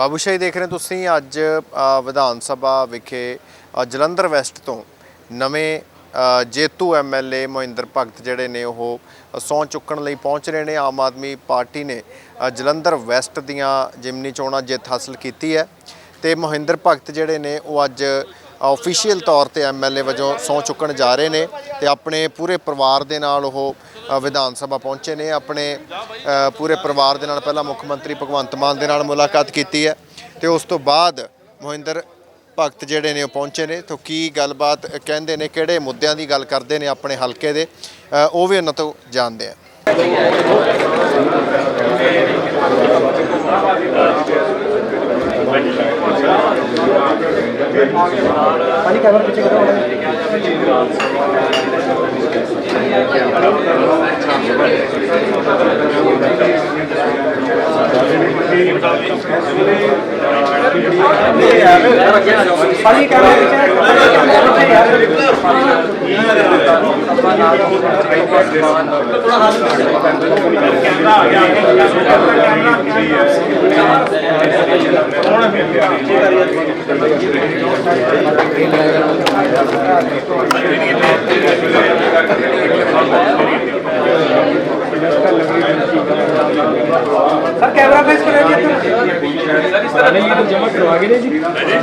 ਬਾਬੂਸ਼ਾਹੀ ਦੇਖ ਰਹੇ ਹੋ ਤੁਸੀਂ ਅੱਜ ਵਿਧਾਨ ਸਭਾ ਵਿਖੇ ਜਲੰਧਰ ਵੈਸਟ ਤੋਂ ਨਵੇਂ ਅ, ਜੇਤੂ ਐਮਐਲਏ ਮੋਹਿੰਦਰ ਭਗਤ ਜਿਹੜੇ ਨੇ ਉਹ ਸਹੁੰ ਚੁੱਕਣ ਲਈ ਪਹੁੰਚ ਰਹੇ ਨੇ। ਆਮ ਆਦਮੀ ਪਾਰਟੀ ਨੇ ਜਲੰਧਰ ਵੈਸਟ ਦੀਆਂ ਜਿਮਨੀ ਚੋਣਾਂ ਜਿੱਤ ਹਾਸਲ ਕੀਤੀ ਹੈ ਤੇ ਮੋਹਿੰਦਰ ਭਗਤ ਜਿਹੜੇ ਨੇ ਉਹ ਅੱਜ ਆਫੀਸ਼ੀਅਲ ਤੌਰ ਤੇ ਐਮਐਲਏ ਵਜੋਂ ਸਹੁੰ ਚੁੱਕਣ ਜਾ ਰਹੇ ਨੇ ਤੇ ਆਪਣੇ ਪੂਰੇ ਪਰਿਵਾਰ ਦੇ ਨਾਲ ਉਹ ਵਿਧਾਨ ਸਭਾ ਪਹੁੰਚੇ ਨੇ, ਆਪਣੇ ਪੂਰੇ ਪਰਿਵਾਰ ਦੇ ਨਾਲ ਪਹਿਲਾਂ ਮੁੱਖ ਮੰਤਰੀ ਭਗਵੰਤ ਮਾਨ ਦੇ ਨਾਲ ਮੁਲਾਕਾਤ ਕੀਤੀ ਹੈ ਤੇ ਉਸ ਤੋਂ ਬਾਅਦ ਮੋਹਿੰਦਰ ਭਗਤ ਜਿਹੜੇ ਨੇ ਉਹ ਪਹੁੰਚੇ ਨੇ। ਤਾਂ ਕੀ ਗੱਲਬਾਤ ਕਹਿੰਦੇ ਨੇ, ਕਿਹੜੇ ਮੁੱਦਿਆਂ ਦੀ ਗੱਲ ਕਰਦੇ ਨੇ ਆਪਣੇ ਹਲਕੇ ਦੇ ਉਹ ਵੀ ਉਹਨਾਂ ਤੋਂ ਜਾਣਦੇ ਆ Para que ਕੈਮਰਾ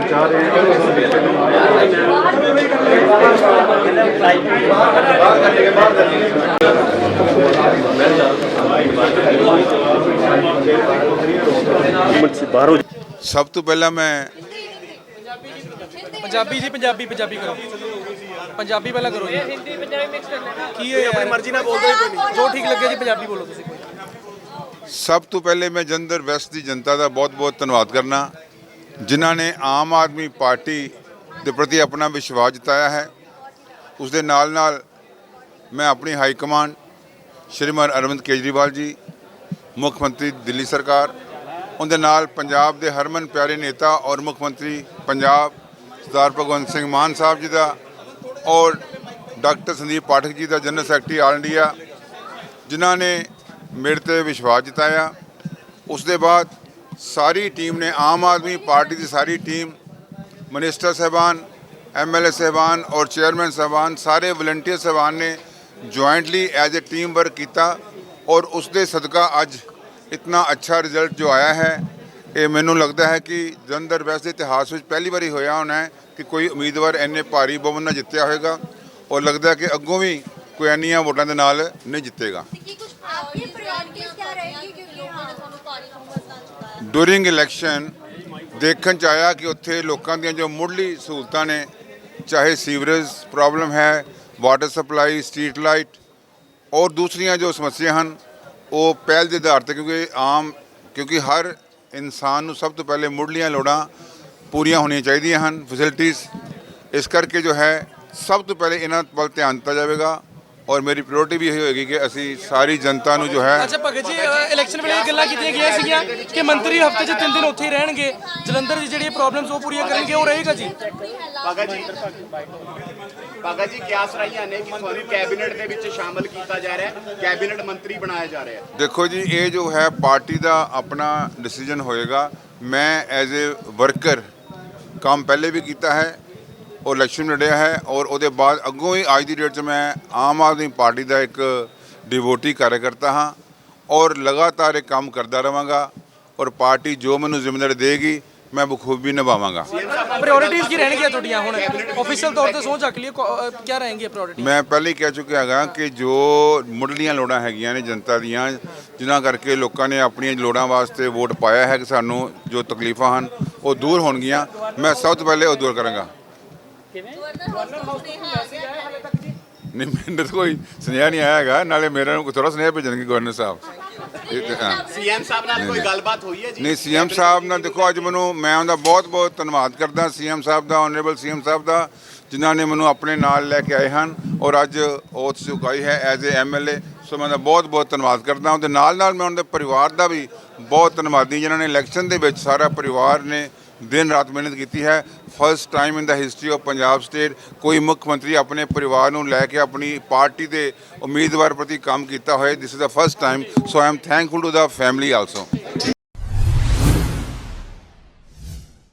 ਪਹੁੰਚਾ ਰਹੇ ਹਾਂ ਉਸ ਵਿਸ਼ੇ ਨੂੰ ਬਾਹਰ ਕੱਢ ਕੇ ਬਾਹਰ ਕੱਢ ਕੇ ਸਭ ਤੋਂ ਪਹਿਲਾਂ ਮੈਂ ਪੰਜਾਬੀ ਜੀ ਪੰਜਾਬੀ ਪੰਜਾਬੀ ਕਰੋ। ਪੰਜਾਬੀ ਪਹਿਲਾਂ ਕਰੋ ਜੀ। ਹਿੰਦੀ ਪੰਜਾਬੀ ਮਿਕਸ ਕਰਨਾ ਕੀ ਹੈ ਆਪਣੀ ਮਰਜ਼ੀ ਨਾਲ ਬੋਲਦੇ ਕੋਈ ਜੋ ਠੀਕ ਲੱਗੇ ਜੀ ਪੰਜਾਬੀ ਬੋਲੋ ਤੁਸੀਂ ਸਭ ਤੋਂ ਪਹਿਲੇ ਮੈਂ ਜੰਦਰ ਵੈਸਟ ਦੀ ਜਨਤਾ ਦਾ ਬਹੁਤ ਬਹੁਤ ਧੰਨਵਾਦ ਕਰਨਾ। ਜਿਨ੍ਹਾਂ ਨੇ ਆਮ ਆਦਮੀ ਪਾਰਟੀ ਦੇ ਪ੍ਰਤੀ ਆਪਣਾ ਵਿਸ਼ਵਾਸ ਜਤਾਇਆ ਹੈ, ਉਸ ਦੇ ਨਾਲ-ਨਾਲ ਮੈਂ ਆਪਣੀ ਹਾਈ ਕਮਾਂਡ ਸ਼੍ਰੀਮਾਨ ਅਰਵਿੰਦ ਕੇਜਰੀਵਾਲ ਜੀ, ਮੁੱਖ ਮੰਤਰੀ ਦਿੱਲੀ ਸਰਕਾਰ, ਉਹਦੇ ਨਾਲ ਪੰਜਾਬ ਦੇ ਹਰਮਨ ਪਿਆਰੇ ਨੇਤਾ ਔਰ ਮੁੱਖ ਮੰਤਰੀ ਪੰਜਾਬ ਸਰਦਾਰ ਭਗਵੰਤ ਸਿੰਘ ਮਾਨ ਸਾਹਿਬ ਜੀ ਦਾ ਔਰ ਡਾਕਟਰ ਸੰਦੀਪ ਪਾਠਕ ਜੀ ਦਾ ਜਨਰਲ ਸੈਕਟਰੀ ਆਲ ਇੰਡੀਆ, ਜਿਨ੍ਹਾਂ ਨੇ ਮੇਰੇ ਤੇ ਵਿਸ਼ਵਾਸ ਜਤਾਇਆ। ਉਸ ਦੇ ਬਾਅਦ ਸਾਰੀ ਟੀਮ ਨੇ, ਆਮ ਆਦਮੀ ਪਾਰਟੀ ਦੀ ਸਾਰੀ ਟੀਮ, ਮਿਨਿਸਟਰ ਸਾਹਿਬਾਨ ਐਮਐਲਏ ਸਾਹਿਬਾਨ ਔਰ ਚੇਅਰਮੈਨ ਸਾਹਿਬਾਨ, ਸਾਰੇ ਵਲੰਟੀਅਰ ਸਾਹਿਬਾਨ ਨੇ jointly as a team work ਕੀਤਾ ਔਰ ਉਸ ਦੇ ਸਦਕਾ ਅੱਜ ਇਤਨਾ ਅੱਛਾ ਰਿਜ਼ਲਟ ਜੋ ਆਇਆ ਹੈ, ਇਹ ਮੈਨੂੰ ਲੱਗਦਾ ਹੈ ਕਿ ਜਲੰਧਰ ਵੈਸਟ ਦੇ ਇਤਿਹਾਸ ਵਿੱਚ ਪਹਿਲੀ ਵਾਰੀ ਹੋਇਆ ਹੋਣਾ ਹੈ ਕਿ ਕੋਈ ਉਮੀਦਵਾਰ ਇੰਨੇ ਭਾਰੀ ਬਹੁਮਤ ਨਾਲ ਜਿੱਤਿਆ ਹੋਵੇਗਾ ਔਰ ਲੱਗਦਾ ਕਿ ਅੱਗੋਂ ਵੀ ਕੋਈ ਇੰਨੀਆਂ ਵੋਟਾਂ ਦੇ ਨਾਲ ਨਹੀਂ ਜਿੱਤੇਗਾ। ਡੂਰਿੰਗ ਇਲੈਕਸ਼ਨ ਦੇਖਣ ਚ ਆਇਆ ਕਿ ਉੱਥੇ ਲੋਕਾਂ ਦੀਆਂ ਜੋ ਮੁੱਢਲੀ ਸਹੂਲਤਾਂ ਨੇ, ਚਾਹੇ ਸੀਵਰੇਜ ਪ੍ਰੋਬਲਮ ਹੈ ਵਾਟਰ ਸਪਲਾਈ ਸਟਰੀਟ ਲਾਈਟ ਔਰ ਦੂਸਰੀਆਂ ਜੋ ਸਮੱਸਿਆ ਹਨ, ਉਹ ਪਹਿਲ ਦੇ ਆਧਾਰ ਤੇ ਕਿਉਂਕਿ ਆਮ, ਕਿਉਂਕਿ ਹਰ ਇਨਸਾਨ ਨੂੰ ਸਭ ਤੋਂ ਪਹਿਲੇ ਮੁੱਢਲੀਆਂ ਲੋੜਾਂ ਪੂਰੀਆਂ ਹੋਣੀਆਂ ਚਾਹੀਦੀਆਂ ਹਨ ਫੈਸਿਲਿਟੀਆਂ ਇਸ ਕਰਕੇ ਜੋ ਹੈ, ਸਭ ਤੋਂ ਪਹਿਲੇ ਇਹਨਾਂ ਵੱਲ ਧਿਆਨ ਦਿੱਤਾ ਜਾਵੇਗਾ ਔਰ ਮੇਰੀ ਪ੍ਰਾਇੋਰਟੀ ਵੀ ਇਹ ਹੋਏਗੀ ਕਿ ਅਸੀਂ ਸਾਰੀ ਜਨਤਾ ਨੂੰ ਜੋ ਹੈ ਅੱਛਾ ਭਗਤ ਜੀ ਇਲੈਕਸ਼ਨ ਵੇਲੇ ਗੱਲਾਂ ਕੀਤੀਆਂ ਗਈਆਂ ਸੀਗੀਆਂ ਕਿ ਮੰਤਰੀ ਹਫ਼ਤੇ 'ਚ ਤਿੰਨ ਦਿਨ ਉੱਥੇ ਹੀ ਰਹਿਣਗੇ। ਜਲੰਧਰ ਦੀ ਜਿਹੜੀਆਂ ਪ੍ਰੋਬਲਮਸ ਉਹ ਪੂਰੀਆਂ ਕਰਨਗੇ ਉਹ ਰਹੇਗਾ ਜੀ। ਭਗਤ ਜੀ ਭਗਤ ਜੀ ਕਿਆਸ ਰਹੀਆਂ ਨੇ ਕਿ ਤੁਹਾਨੂੰ ਕੈਬਨਿਟ ਦੇ ਵਿੱਚ ਸ਼ਾਮਲ ਕੀਤਾ ਜਾ ਰਿਹਾ ਹੈ? ਕੈਬਨਿਟ ਮੰਤਰੀ ਬਣਾਇਆ ਜਾ ਰਿਹਾ ਹੈ? ਦੇਖੋ ਜੀ ਇਹ ਜੋ ਹੈ ਪਾਰਟੀ ਦਾ ਆਪਣਾ ਡਿਸੀਜਨ ਹੋਏਗਾ। ਮੈਂ ਐਜ਼ ਅ ਵਰਕਰ ਕੰਮ ਪਹਿਲੇ ਵੀ ਕੀਤਾ ਹੈ ਉਹ ਇਲੈਕਸ਼ਨ ਲੜਿਆ ਹੈ ਔਰ ਉਹਦੇ ਬਾਅਦ ਅੱਗੋਂ ਹੀ ਅੱਜ ਦੀ ਡੇਟ 'ਚ ਮੈਂ ਆਮ ਆਦਮੀ ਪਾਰਟੀ ਦਾ ਇੱਕ ਡਿਵੋਟੀ ਕਾਰਜਕਰਤਾ ਹਾਂ ਔਰ ਲਗਾਤਾਰ ਇਹ ਕੰਮ ਕਰਦਾ ਰਵਾਂਗਾ ਔਰ ਪਾਰਟੀ ਜੋ ਮੈਨੂੰ ਜ਼ਿੰਮੇਵਾਰੀ ਦੇਗੀ ਮੈਂ ਬਖੂਬੀ ਨਿਭਾਵਾਂਗਾ। ਪ੍ਰਾਇੋਰਟੀਜ਼ ਕੀ ਰਹਿਣਗੀਆਂ ਤੁਹਾਡੀਆਂ ਹੁਣ? ਆਫੀਸ਼ੀਅਲ ਤੌਰ ਤੇ ਸੋਚ ਚੱਕ ਲਈ ਕੀ ਰਹਿਣਗੀਆਂ ਪ੍ਰਾਇੋਰਟੀ ਮੈਂ ਪਹਿਲੇ ਹੀ ਕਹਿ ਚੁੱਕਿਆ ਹੈਗਾ ਕਿ ਜੋ ਮੁੱਢਲੀਆਂ ਲੋੜਾਂ ਹੈਗੀਆਂ ਨੇ ਜਨਤਾ ਦੀਆਂ ਜਿਨ੍ਹਾਂ ਕਰਕੇ ਲੋਕਾਂ ਨੇ ਆਪਣੀਆਂ ਲੋੜਾਂ ਵਾਸਤੇ ਵੋਟ ਪਾਇਆ ਹੈ ਕਿ ਸਾਨੂੰ ਜੋ ਤਕਲੀਫਾਂ ਹਨ ਉਹ ਦੂਰ ਹੋਣਗੀਆਂ ਮੈਂ ਸਭ ਤੋਂ ਪਹਿਲੇ ਉਹ ਦੂਰ ਕਰਾਂਗਾ। ਗਵਰਨਰ ਹਾਊਸ ਤੋਂ ਨਹੀਂ ਮੈਨੂੰ ਤਾਂ ਕੋਈ ਸੁਨੇਹਾ ਨਹੀਂ ਆਇਆ ਹੈਗਾ। ਨਾਲੇ ਮੇਰੇ ਨੂੰ ਥੋੜਾ ਸੁਨੇਹਾ ਭੇਜਣਗੇ ਗਵਰਨਰ ਸਾਹਿਬ। ਇਹ ਤਾਂ, ਹਾਂ। ਸੀਐਮ ਸਾਹਿਬ ਨਾਲ ਕੋਈ ਗੱਲਬਾਤ ਹੋਈ ਹੈ ਜੀ? ਨਹੀਂ ਸੀਐਮ ਸਾਹਿਬ ਨਾਲ ਦੇਖੋ ਅੱਜ ਮੈਨੂੰ ਮੈਂ ਉਹਦਾ ਬਹੁਤ ਬਹੁਤ ਧੰਨਵਾਦ ਕਰਦਾ। ਸੀਐਮ ਸਾਹਿਬ ਦਾ ਆਨਰੇਬਲ ਸੀਐਮ ਸਾਹਿਬ ਦਾ ਜਿਨ੍ਹਾਂ ਨੇ ਮੈਨੂੰ ਆਪਣੇ ਨਾਲ ਲੈ ਕੇ ਆਏ ਹਨ। ਔਰ ਅੱਜ ਓਥ ਚੁਕਾਈ ਹੈ ਐਜ਼ ਏ ਐਮਐਲਏ ਸੋ ਮੈਂ ਦਾ ਬਹੁਤ ਬਹੁਤ ਧੰਨਵਾਦ ਕਰਦਾ। ਉਹਦੇ ਨਾਲ ਨਾਲ ਮੈਂ ਉਹਨਾਂ ਦੇ ਪਰਿਵਾਰ ਦਾ ਵੀ ਬਹੁਤ ਧੰਨਵਾਦੀ ਜਿਨ੍ਹਾਂ ਨੇ ਇਲੈਕਸ਼ਨ ਦੇ ਵਿੱਚ ਸਾਰਾ ਪਰਿਵਾਰ ਨੇ ਦਿਨ ਰਾਤ ਮਿਹਨਤ ਕੀਤੀ ਹੈ first time in the history of Punjab state ਕੋਈ ਮੁੱਖ ਮੰਤਰੀ ਆਪਣੇ ਪਰਿਵਾਰ ਨੂੰ ਲੈ ਕੇ ਆਪਣੀ ਪਾਰਟੀ ਦੇ ਉਮੀਦਵਾਰ ਪ੍ਰਤੀ ਕੰਮ ਕੀਤਾ ਹੋਇਆ this is the first time so I am thankful to the family also